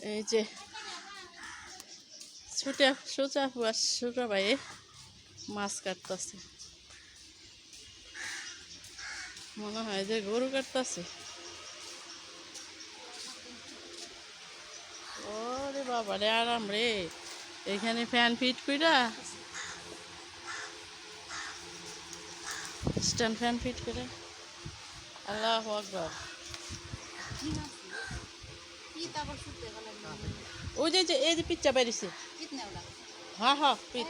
এই যে, ছুটে সোজা আর সোজা ভাইয়ে মাছ কাটতেছে। মনে হয় যে গরু কাটতেছে। ওরে বাবা রে আরাম রে। এখানে ফ্যান ফিট কইরা স্ট্যান্ড ফ্যান ফিট করে আল্লাহ আকবর। ওই যে যে এই যে পিচ্চা বেরিয়েছে। হ্যাঁ হ্যাঁ পিচ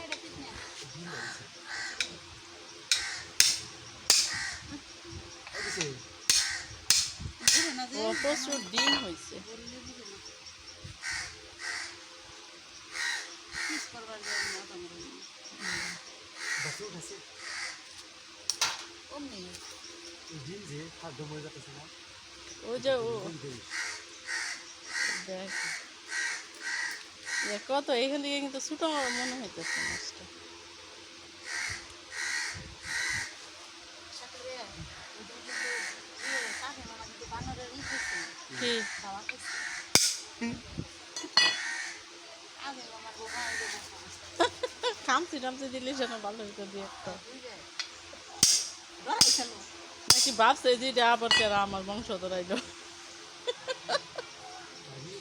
ও প্রচুর ডিম হয়েছে। ওই যে। দেখ। কত থেকে কিন্তু ছোটো মনে হইতেছে মাছটা। খামচি টামচি দিলে যেন ভালো হইতো দিয়ে একটা। নাকি ভাবছে আবার কেরা আমার বংশ ধরাইলো আমি কোন যে আরে ফুটে ধুই দে কাছে মারি কাছে মারি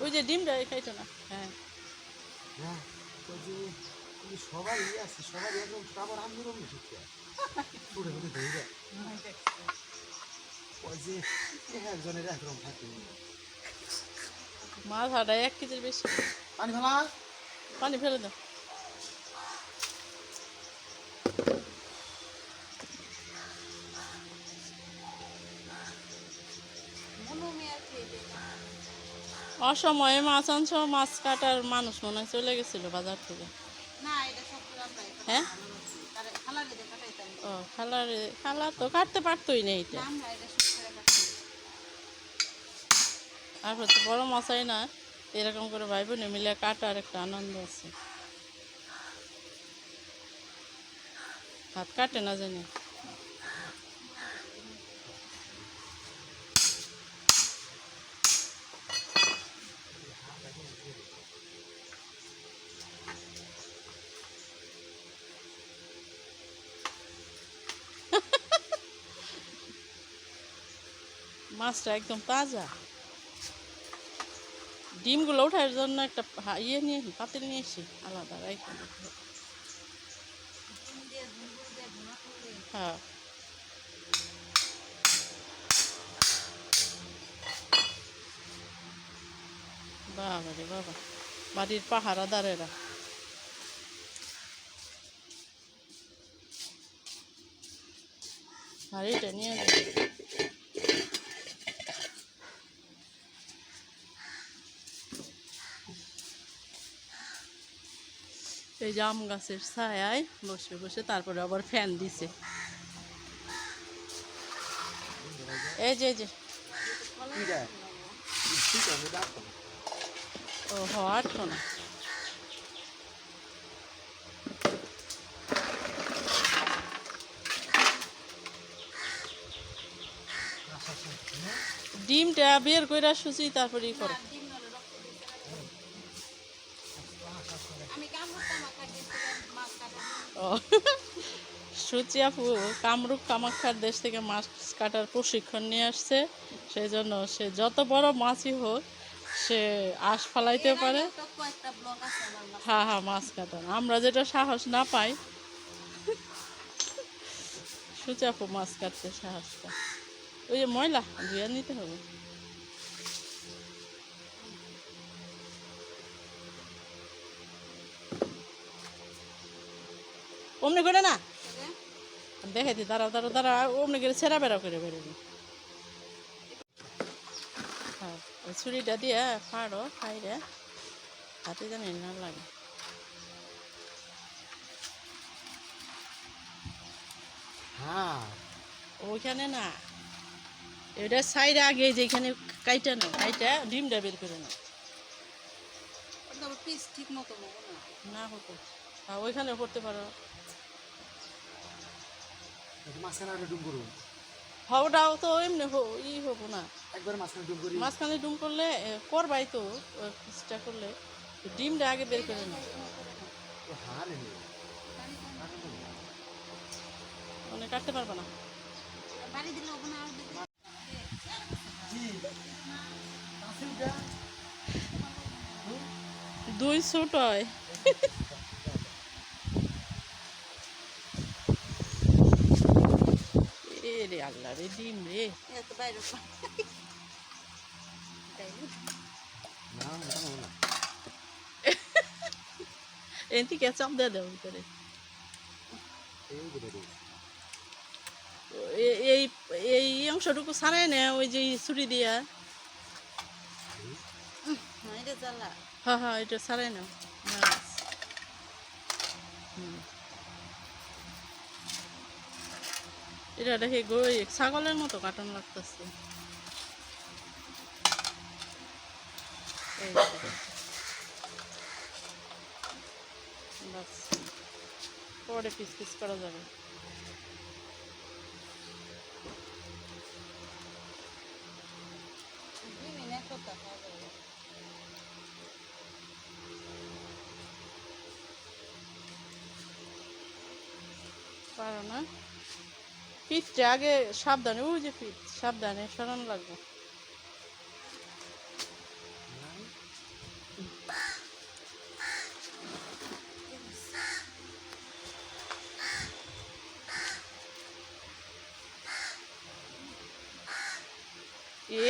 ওই যে ডিমটা খাইতো না হ্যাঁ হ্যাঁ সবাই আছে সবাই একদম আবার আমি রকম ওই যে একজনের একরকম থাকে মাছ হাঁটা এক কেজির বেশি পানি ফেলা পানি ফেলে দাও অসময়ে মাছ আনছ মাছ কাটার মানুষ মনে হয় চলে গেছিল বাজার থেকে। হ্যাঁ? ও খালার খালা তো কাটতে পারতোই না এইটা। তারপর তো বড় মশাই না এরকম করে ভাই বোনে মিলে কাটার একটা আনন্দ আছে। হাত কাটে না জানি। মাছটা একদম তাজা। ডিমগুলো ওঠার জন্য একটা ইয়ে নিয়ে পাতিল নিয়ে আলাদা দিতে। হ্যাঁ। বাবা রে বাবা, বাড়ির পাহারা দাঁড়েরা হাড়িটা নিয়ে এই যে আম গাছের ছায়ায় বসে বসে তারপরে আবার ফ্যান দিছে। এই যে যে। ও, হ আটশো না। ডিমটা বের করে সুচি তারপরে করো। সুচি আপু, কামরূপ কামাখ্যার দেশ থেকে মাছ কাটার প্রশিক্ষণ নিয়ে আসছে। সেই জন্য সে যত বড় মাছই হোক, সে আশ ফালাইতে পারে। হ্যাঁ হ্যাঁ মাছ কাটার। আমরা যেটা সাহস না পাই। সুচি আপু মাছ কাটতে সাহস ওই যে ময়লা, ধুয়ে নিতে হবে। অমনি করে না? দেখাইতে দাঁড়াও দাঁড়াও দাঁড়াও অমনি করে ছেঁড়া বেড়া করে বেরোবে হ্যাঁ ওই ছুরিটা দিয়ে ফাড়ো খাইরে হাতে জানি না লাগে। হ্যাঁ। ওইখানে না এটা সাইডে আগে যেখানে কাইটা না কাইটা ডিমটা বের করে না পিস ঠিক মতো না। না হতো। হ্যাঁ ওইখানে করতে পারো। মাঝখানে করুন হাওড়াও তো এমনি হো- ই হব না। একবার মাঝখানে করি। মাঝখানে ডুম করলে করবাই তো চেষ্টা করলে। ডিমটা আগে বের করে না। মানে কাটতে পারবে না। বাড়ি দিলে ওখানে আর দিতে জি কাসিমটা দুই ছোট হয় এ রে আল্লাহ রে ডিম রে এত বাইরে না মোটা না এনতি কে চাপ দিয়ে দেওয়া ভিতরে এই এই এই অংশটুকু ছাড়াই না ওই যে ছুরি দিয়া হ্যাঁ হ্যাঁ এটা ছাড়াই না হুম। এটা দেখে গই ছাগলের মতো কাটন লাগতেছে। পরে পিস পিস করা যাবে। পারো না? পিঠটা আগে সাবধানে ওই যে পিঠ সাবধানে সরানো লাগবে।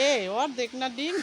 এ অর্ধেক না ডিম?